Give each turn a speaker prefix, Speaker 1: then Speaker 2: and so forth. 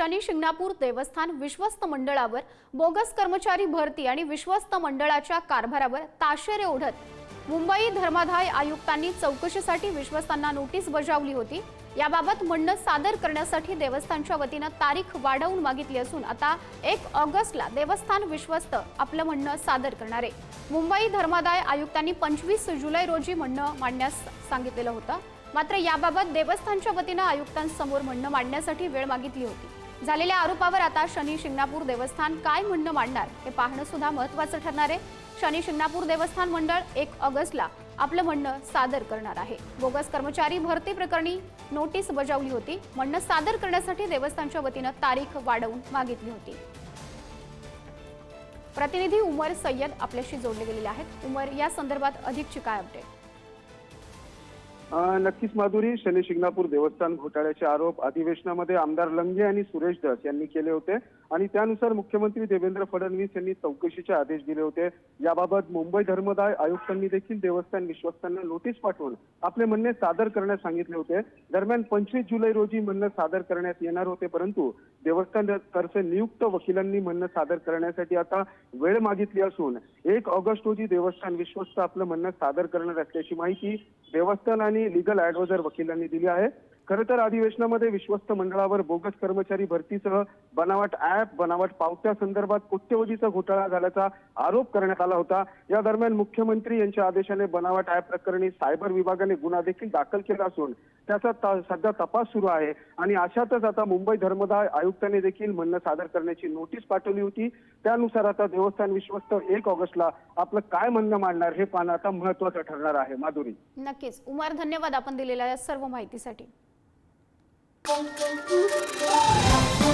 Speaker 1: शनी शिंगणापूर देवस्थान विश्वस्त मंडळावर बोगस कर्मचारी भरती आणि विश्वस्त मंडळाच्या कारभारावर ताशेरे ओढत मुंबई धर्मादाय आयुक्तांनी चौकशीसाठी विश्वस्तांना नोटीस बजावली होती. याबाबत म्हणणं सादर करण्यासाठी देवस्थानच्या वतीनं तारीख वाढवून मागितली असून आता एक ऑगस्टला देवस्थान विश्वस्त आपलं म्हणणं सादर करणार आहे. मुंबई धर्मादाय आयुक्तांनी पंचवीस जुलै रोजी म्हणणं मांडण्यास सांगितलेलं होतं. मात्र याबाबत देवस्थानच्या वतीनं आयुक्तांसमोर म्हणणं मांडण्यासाठी वेळ मागितली होती. झालेल्या आरोपावर आता शनी शिंगणापूर देवस्थान काय म्हणणं मांडणार हे पाहणं सुद्धा महत्वाचं ठरणार आहे. शनी शिंगणापूर देवस्थान मंडळ एक ऑगस्टला आपलं म्हणणं सादर करणार आहे. बोगस कर्मचारी भरती प्रकरणी नोटीस बजावली होती. म्हणणं सादर करण्यासाठी देवस्थानच्या वतीनं तारीख वाढवून मागितली होती. प्रतिनिधी उमर सय्यद आपल्याशी जोडले गेलेले आहेत. उमर या संदर्भात अधिकची काय अपडेट
Speaker 2: नक्कीच माधुरी शनी शिंगणापूर देवस्थान घोटाळ्याचे आरोप अधिवेशनामध्ये आमदार लंगे आणि सुरेश दास यांनी केले होते आणि त्यानुसार मुख्यमंत्री देवेंद्र फडणवीस यांनी चौकशीचे आदेश दिले होते. याबाबत मुंबई धर्मदाय आयुक्तांनी देखील देवस्थान विश्वस्तांना नोटीस पाठवून आपले म्हणणे सादर करण्यास सांगितले होते. दरम्यान पंचवीस जुलै रोजी म्हणणं सादर करण्यात येणार होते परंतु देवस्थान तर्फे नियुक्त वकिलांनी म्हणणं सादर करण्यासाठी आता वेळ मागितली असून एक ऑगस्ट रोजी देवस्थान विश्वस्त आपलं म्हणणं सादर करणार असल्याची माहिती देवस्थान आणि लिगल ऍडवायझर वकिलांनी दिली आहे. खरं तर अधिवेशनामध्ये विश्वस्त मंडळावर बोगस कर्मचारी भरतीसह बनावट ऍप बनावट पावत्या संदर्भात कोट्यवधीचा घोटाळा झाल्याचा आरोप करण्यात आला होता. या दरम्यान मुख्यमंत्री यांच्या आदेशाने बनावट ऍप प्रकरणी सायबर विभागाने गुन्हा देखील दाखल केला असून त्याचा सध्या तपास सुरू आहे आणि अशातच आता मुंबई धर्मदाय आयुक्तांनी देखील म्हणणं सादर करण्याची नोटीस पाठवली होती. त्यानुसार आता देवस्थान विश्वस्त एक ऑगस्टला आपलं काय म्हणणं मांडणार हे पाहणं आता महत्वाचं ठरणार आहे. माधुरी.
Speaker 1: नक्कीच. उमर धन्यवाद आपण दिलेल्या सर्व माहितीसाठी. Música